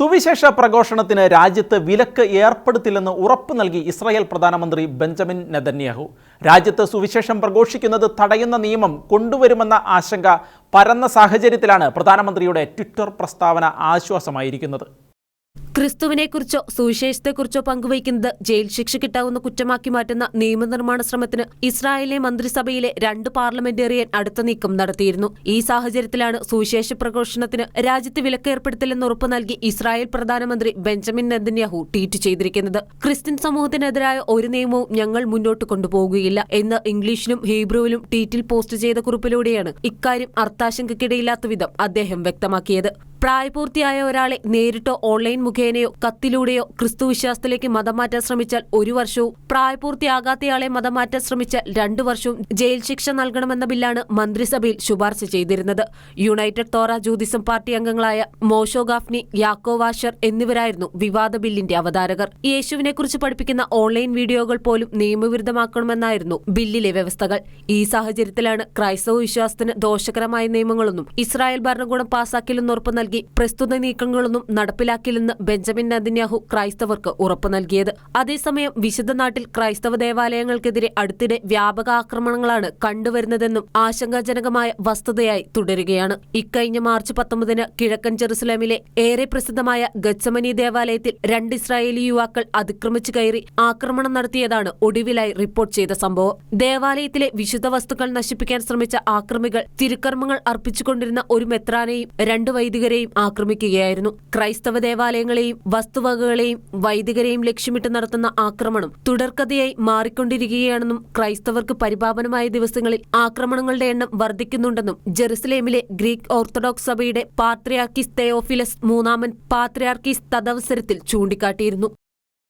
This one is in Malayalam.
സുവിശേഷ പ്രഘോഷണത്തിന് രാജ്യത്ത് വിലക്ക് ഏർപ്പെടുത്തില്ലെന്ന് ഉറപ്പു നൽകി ഇസ്രായേൽ പ്രധാനമന്ത്രി ബെഞ്ചമിൻ നെതന്യാഹു. രാജ്യത്ത് സുവിശേഷം പ്രഘോഷിക്കുന്നത് തടയുന്ന നിയമം കൊണ്ടുവരുമെന്ന ആശങ്ക പരന്ന സാഹചര്യത്തിലാണ് പ്രധാനമന്ത്രിയുടെ ട്വിറ്റർ പ്രസ്താവന ആശ്വാസമായിരിക്കുന്നത്. ക്രിസ്തുവിനെക്കുറിച്ചോ സുവിശേഷത്തെക്കുറിച്ചോ പങ്കുവയ്ക്കുന്നത് ജയിൽ ശിക്ഷ കിട്ടാവുന്ന കുറ്റമാക്കി മാറ്റുന്ന നിയമനിർമ്മാണ ശ്രമത്തിന് ഇസ്രായേലിലെ മന്ത്രിസഭയിലെ രണ്ട് പാർലമെന്റേറിയൻ അടുത്ത നീക്കം നടത്തിയിരുന്നു. ഈ സാഹചര്യത്തിലാണ് സുവിശേഷ പ്രഘോഷണത്തിന് രാജ്യത്ത് വിലക്കേർപ്പെടുത്തില്ലെന്ന് ഉറപ്പു നൽകി ഇസ്രായേൽ പ്രധാനമന്ത്രി ബെഞ്ചമിൻ നെതന്യാഹു ട്വീറ്റ് ചെയ്തിരിക്കുന്നത്. ക്രിസ്ത്യൻ സമൂഹത്തിനെതിരായ ഒരു നിയമവും ഞങ്ങൾ മുന്നോട്ട് കൊണ്ടുപോകുകയില്ല എന്ന് ഇംഗ്ലീഷിലും ഹീബ്രുവിലും ട്വീറ്റിൽ പോസ്റ്റ് ചെയ്ത കുറിപ്പിലൂടെയാണ് ഇക്കാര്യം അർത്ഥാശങ്കയ്ക്കിടയില്ലാത്ത വിധം അദ്ദേഹം വ്യക്തമാക്കിയത്. പ്രായപൂർത്തിയായ ഒരാളെ നേരിട്ടോ ഓൺലൈൻ മുഖേനയോ കത്തിലൂടെയോ ക്രിസ്തു വിശ്വാസത്തിലേക്ക് മതം മാറ്റാൻ ശ്രമിച്ചാൽ ഒരു വർഷവും പ്രായപൂർത്തിയാകാത്തയാളെ മതം മാറ്റാൻ ശ്രമിച്ചാൽ രണ്ടു വർഷവും ജയിൽ ശിക്ഷ നൽകണമെന്ന ബില്ലാണ് മന്ത്രിസഭയിൽ ശുപാർശ ചെയ്തിരുന്നത്. യുണൈറ്റഡ് തോറ ജൂതിസം പാർട്ടി അംഗങ്ങളായ മോഷോ ഗാഫ്നി യാക്കോ വാഷർ എന്നിവരായിരുന്നു വിവാദ ബില്ലിന്റെ അവതാരകർ. യേശുവിനെക്കുറിച്ച് പഠിപ്പിക്കുന്ന ഓൺലൈൻ വീഡിയോകൾ പോലും നിയമവിരുദ്ധമാക്കണമെന്നായിരുന്നു ബില്ലിലെ വ്യവസ്ഥകൾ. ഈ സാഹചര്യത്തിലാണ് ക്രൈസ്തവ വിശ്വാസത്തിന് ദോഷകരമായ നിയമങ്ങളൊന്നും ഇസ്രായേൽ ഭരണകൂടം പാസാക്കില്ലെന്ന് ഉറപ്പ് നൽകി പ്രസ്തുത നീക്കങ്ങളൊന്നും നടപ്പിലാക്കില്ലെന്ന് ബെഞ്ചമിൻ നദിന്യാഹു ക്രൈസ്തവർക്ക് ഉറപ്പു നൽകിയത്. അതേസമയം വിശുദ്ധ നാട്ടിൽ ക്രൈസ്തവ ദേവാലയങ്ങൾക്കെതിരെ അടുത്തിടെ വ്യാപക ആക്രമണങ്ങളാണ് കണ്ടുവരുന്നതെന്നും ആശങ്കാജനകമായ വസ്തുതയായി തുടരുകയാണ്. ഇക്കഴിഞ്ഞ മാർച്ച് പത്തൊമ്പതിന് കിഴക്കൻ ജെറുസലേമിലെ ഏറെ പ്രസിദ്ധമായ ഗച്ചമനി ദേവാലയത്തിൽ രണ്ട് ഇസ്രായേലി യുവാക്കൾ അതിക്രമിച്ചു കയറി ആക്രമണം നടത്തിയതാണ് ഒടുവിലായി റിപ്പോർട്ട് ചെയ്ത സംഭവം. ദേവാലയത്തിലെ വിശുദ്ധ വസ്തുക്കൾ നശിപ്പിക്കാൻ ശ്രമിച്ച ആക്രമികൾ തിരുക്കർമ്മങ്ങൾ അർപ്പിച്ചുകൊണ്ടിരുന്ന ഒരു മെത്രാനെയും രണ്ട് വൈദികരെയും ആക്രമിക്കുകയായിരുന്നു. ക്രൈസ്തവ ദേവാലയങ്ങളെയും വസ്തുവകകളെയും വൈദികരെയും ലക്ഷ്യമിട്ട് നടത്തുന്ന ആക്രമണം തുടർക്കഥയായി മാറിക്കൊണ്ടിരിക്കുകയാണെന്നും ക്രൈസ്തവർക്ക് പരിപാവനമായ ദിവസങ്ങളിൽ ആക്രമണങ്ങളുടെ എണ്ണം വർദ്ധിക്കുന്നുണ്ടെന്നും ജെറുസലേമിലെ ഗ്രീക്ക് ഓർത്തഡോക്സ് സഭയുടെ പാത്രിയാർക്കിസ് തെയോഫിലസ് മൂന്നാമൻ പാത്രിയാർക്കിസ് തദവസരത്തിൽ ചൂണ്ടിക്കാട്ടിയിരുന്നു.